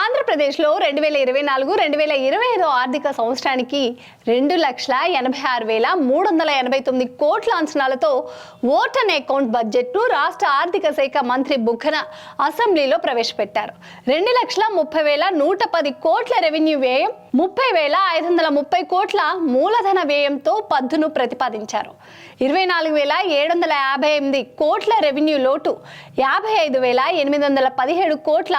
ఆంధ్రప్రదేశ్లో రెండు వేల ఇరవై నాలుగు రెండు వేల ఇరవై ఐదు ఆర్థిక సంవత్సరానికి రెండు లక్షల ఎనభై ఆరు వేల మూడు వందల ఎనభై తొమ్మిది కోట్ల అంచనాలతో ఓటన్ అకౌంట్ బడ్జెట్ను రాష్ట్ర ఆర్థిక శాఖ మంత్రి బుగ్గన అసెంబ్లీలో ప్రవేశపెట్టారు. రెండు లక్షల ముప్పై వేల నూట పది కోట్ల రెవెన్యూ వ్యయం ముప్పై వేల ఐదు వందల ముప్పై కోట్ల మూలధన వ్యయంతో పద్దును ప్రతిపాదించారు. ఇరవై నాలుగు వేల ఏడు వందల యాభై ఎనిమిది కోట్ల రెవెన్యూ లోటు యాభై ఐదు వేల ఎనిమిది వందల పదిహేడు కోట్ల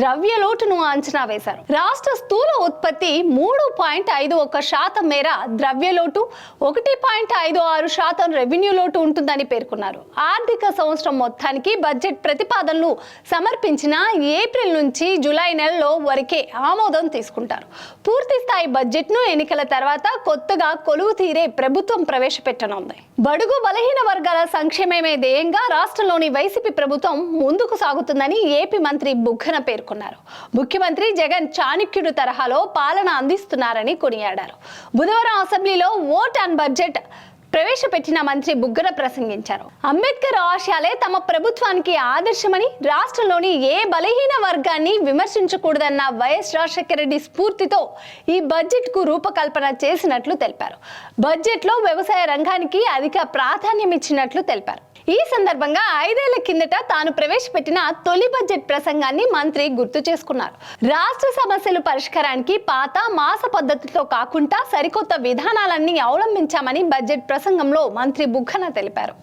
ద్రవ్య లోటును అంచనా వేశారు. రాష్ట్ర స్థూల ఉత్పత్తి మూడు పాయింట్ ఐదు ఒక శాతం మేర ద్రవ్య లోటు ఒకటి పాయింట్ ఐదు ఆరు శాతం రెవెన్యూ లోటు ఉంటుందని పేర్కొన్నారు. ఆర్థిక సంవత్సరం మొత్తానికి బడ్జెట్ ప్రతిపాదనలు సమర్పించిన ఏప్రిల్ నుంచి జూలై నెలలో వరకే ఆమోదం తీసుకుంటారు. పూర్తి స్థాయి బడ్జెట్ను ఎన్నికల తర్వాత కొత్తగా కొలువు తీరే ప్రభుత్వం ప్రవేశపెట్టనుంది. బడుగు బలహీన వర్గాల సంక్షేమమే ధ్యేయంగా రాష్ట్రంలోని వైసీపీ ప్రభుత్వం ముందుకు సాగుతుందని ఏపీ మంత్రి బుగ్గన పేర్కొన్నారు. ముఖ్యమంత్రి జగన్ చాణక్యుడు తరహాలో పాలన అందిస్తున్నారని కొనియాడారు. బుధవారం అసెంబ్లీలో ఓట్ అండ్ బడ్జెట్ ప్రవేశపెట్టిన మంత్రి బుగ్గర ప్రసంగించారు. అంబేద్కర్ ఆశయాలే తమ ప్రభుత్వానికి ఆదర్శమని రాష్ట్రంలోని ఏ బలహీన వర్గాన్ని విమర్శించకూడదన్న వైఎస్ రాజశేఖర రెడ్డి స్ఫూర్తితో ఈ బడ్జెట్కు రూపకల్పన చేసినట్లు తెలిపారు. బడ్జెట్లో వ్యవసాయ రంగానికి అధిక ప్రాధాన్యం ఇచ్చినట్లు తెలిపారు. ఈ సందర్భంగా ఐదేళ్ళ కిందట తాను ప్రవేశపెట్టిన తొలి బడ్జెట్ ప్రసంగాన్ని మంత్రి గుర్తు చేసుకున్నారు. రాష్ట్ర సమస్యలు పరిష్కారానికి పాత మాస పద్ధతితో కాకుండా సరికొత్త విధానాలన్నీ అవలంబించామని బడ్జెట్ ప్రసంగంలో మంత్రి బుగ్గన తెలిపారు.